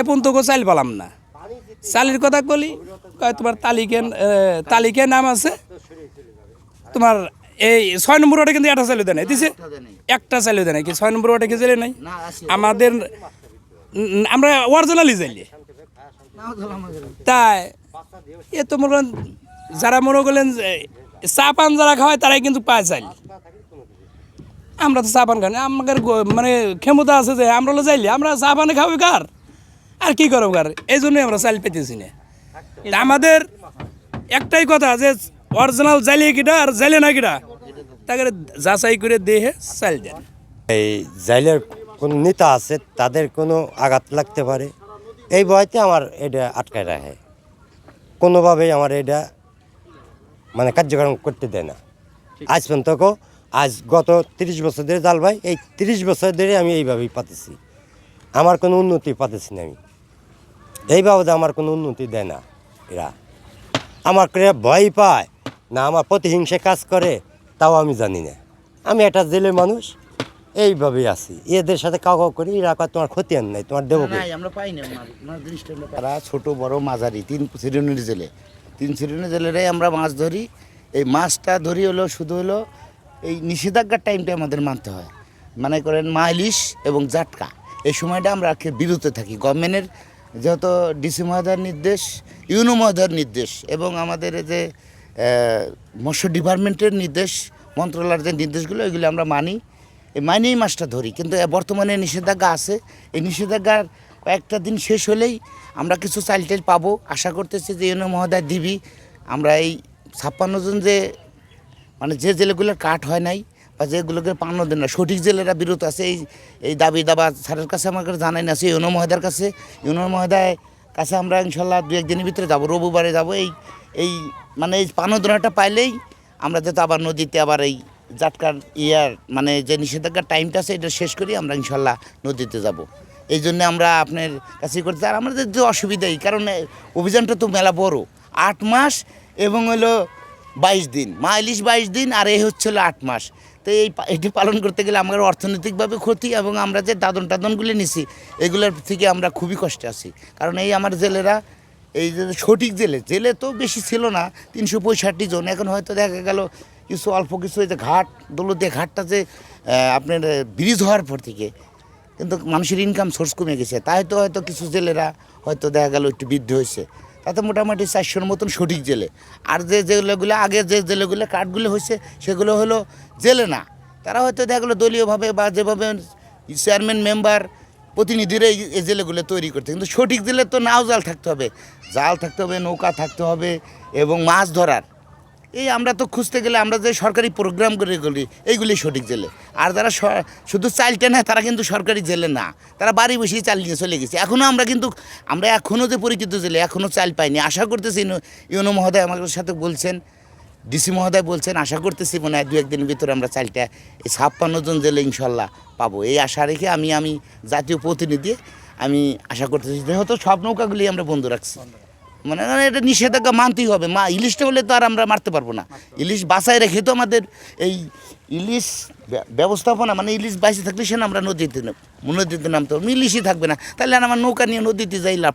এখন তোকে চাইল পেলাম না। চালির কথা বলি তোমার তালিকেন তালিকে নাম আছে? তোমার এই ছয় নম্বর ওটা কিন্তু একটা চালু দেয় নাই। দিছে? একটা চালু দেয় নাই। কি ছয় নম্বর ওটা কি নাই? আমাদের আমরা অরিজিনালি যাইলে তাই এ তো মনে করেন যারা মনে করলেন চা পান যারা খাওয়ায় তারাই কিন্তু পায় চাইল। আমরা তো চা পান খাই আমাদের মানে ক্ষমতা আছে যে আমরা যাইলে আমরা চা পানে খাওয়াই কার? আর কি করব কার এই জন্যই আমরা চাইল পেতেছি না। আমাদের একটাই কথা যে অরিজিনাল জাইলে কিটা আর জাইলে না কিটা তাকে যাচাই করে দেহে চাইল দেন। এই জাইলের কোনো নেতা আছে, তাদের কোনো আঘাত লাগতে পারে। এই ভয়তে আমার এটা আটকায় রাখে। কোনোভাবেই আমার এটা মানে কার্যক্রম করতে দেয় না। আজ পর্যন্ত আজ গত তিরিশ বছর ধরে জাল ভাই, এই তিরিশ বছর ধরে আমি এইভাবেই পাতেছি। আমার কোনো উন্নতি পাতেছি না আমি। এই বাবদে আমার কোনো উন্নতি দেয় না এরা। আমার করে ভয় পায় না আমার প্রতিহিংসে কাজ করে তাও আমি জানি না। আমি একটা জেলের মানুষ এইভাবেই আছি। এদের সাথে কাউ কাউ করি এরা তোমার ক্ষতি আর নাই তোমার দেবো। তারা ছোট বড় মাঝারি তিন শ্রেণির জেলে। তিন শ্রেণির জেলেরাই আমরা মাছ ধরি। এই মাছটা ধরি হলো শুধু হলো এই নিষেধাজ্ঞার টাইমটা আমাদের মানতে হয়। মানে করেন মাইলিশ এবং জাটকা। এই সময়টা আমরা বিরত থাকি। গভর্নমেন্টের যেহেতু ডিসি মহোদয়ের নির্দেশ, ইউনো মহোদয়ের নির্দেশ এবং আমাদের যে মৎস্য ডিপার্টমেন্টের নির্দেশ, মন্ত্রণালয়ের যে নির্দেশগুলো, এগুলো আমরা মানি। এই মাইনেই মাছটা ধরি। কিন্তু বর্তমানে নিষেধাজ্ঞা আছে। এই নিষেধাজ্ঞার কয়েকটা দিন শেষ হলেই আমরা কিছু চাইল টাইল পাবো। আশা করতেছি যে ইউনো মহোদয় দিবি। আমরা এই ছাপ্পান্ন জন যে মানে যে জেলেগুলোর কাঠ হয় নাই যেগুলোকে পান্ন দেন না। সঠিক জেলেরা বিরত আছে, এই এই দাবি দাবা স্যারের কাছে আমার কাছে জানাই না আছে ইউনো মহোদয়ের কাছে। ইউনো মহোদয় কাছে আমরা ইনশাল্লাহ দু একদিনের ভিতরে যাব, রবিবারে যাব। এই এই মানে এই পানোদনাটা পাইলেই আমরা যাতে আবার নদীতে আবার এই জাটকার ইয়ার মানে যে নিষেধাজ্ঞার টাইমটা আছে, এটা শেষ করি আমরা ইনশাল্লাহ নদীতে যাব। এই জন্য আমরা আপনার কাছে করতে আর আমাদের যে অসুবিধাই, কারণ অভিযানটা তো মেলা বড়। আট মাস এবং হলো বাইশ দিন মা ইলিশ বাইশ দিন, আর এই হচ্ছে আট মাস। তো এই এটি পালন করতে গেলে আমাদের অর্থনৈতিকভাবে ক্ষতি এবং আমরা যে দাদন টাদনগুলি নিছি, এগুলোর থেকে আমরা খুবই কষ্টে আছি। কারণ এই আমার জেলেরা, এই যে সঠিক জেলে জেলে তো বেশি ছিল না, তিনশো পঁয়ষট্টি জন। এখন হয়তো দেখা গেল কিছু অল্প কিছু এই যে ঘাট দৌলতিয়া ঘাটটা যে আপনার ব্রিজ হওয়ার পর থেকে, কিন্তু মানুষের ইনকাম সোর্স কমে গেছে। তাই তো হয়তো কিছু জেলেরা হয়তো দেখা গেল একটু বৃদ্ধি হয়েছে। তাতে মোটামুটি চারশোর মতন সঠিক জেলে। আর যে জেলেগুলো, আগে যে জেলেগুলো কাঠগুলো হয়েছে, সেগুলো হলো জেলে না। তারা হয়তো দেখা গেলো দলীয়ভাবে বা যেভাবে চেয়ারম্যান মেম্বার প্রতিনিধিরা এই জেলেগুলো তৈরি করতে কিন্তু সঠিক জেলে তো নাও জাল থাকতে হবে। জাল থাকতে হবে, নৌকা থাকতে হবে এবং মাছ ধরার। এই আমরা তো খুঁজতে গেলে আমরা যে সরকারি প্রোগ্রাম করে গেলি এইগুলি সঠিক জেলে। আর যারা শুধু চালটা নেয় তারা কিন্তু সরকারি জেলে না। তারা বাড়ি বসেই চাল নিয়ে চলে গেছে। এখনও আমরা কিন্তু, আমরা এখনও যে পরিচিত জেলে এখনও চাল পাইনি। আশা করতেছি ইউনো- ইউনো মহোদয় আমাদের সাথে বলছেন, ডিসি মহোদয় বলছেন, আশা করতেছি মনে হয় দু একদিনের ভিতরে আমরা চালটা এই ছাপ্পান্ন জন জেলে ইনশাল্লাহ পাবো। এই আশা রেখে আমি আমি জাতীয় প্রতিনিধি, আমি আশা করতেছি, যেহেতু সব নৌকাগুলি আমরা বন্ধ রাখছি। মানে এটা নিষেধাজ্ঞা মানতেই হবে। মা ইলিশটা হলে তো আর আমরা মারতে পারব না। ইলিশ বাসায় রেখে তো আমাদের এই ইলিশ ব্যবস্থাপনা মানে ইলিশ বাইসে থাকলে সে না আমরা নদীতে নদীতে নামতে পারব ইলিশই থাকবে না। তাহলে আমার নৌকা নিয়ে নদীতে যাই লাভ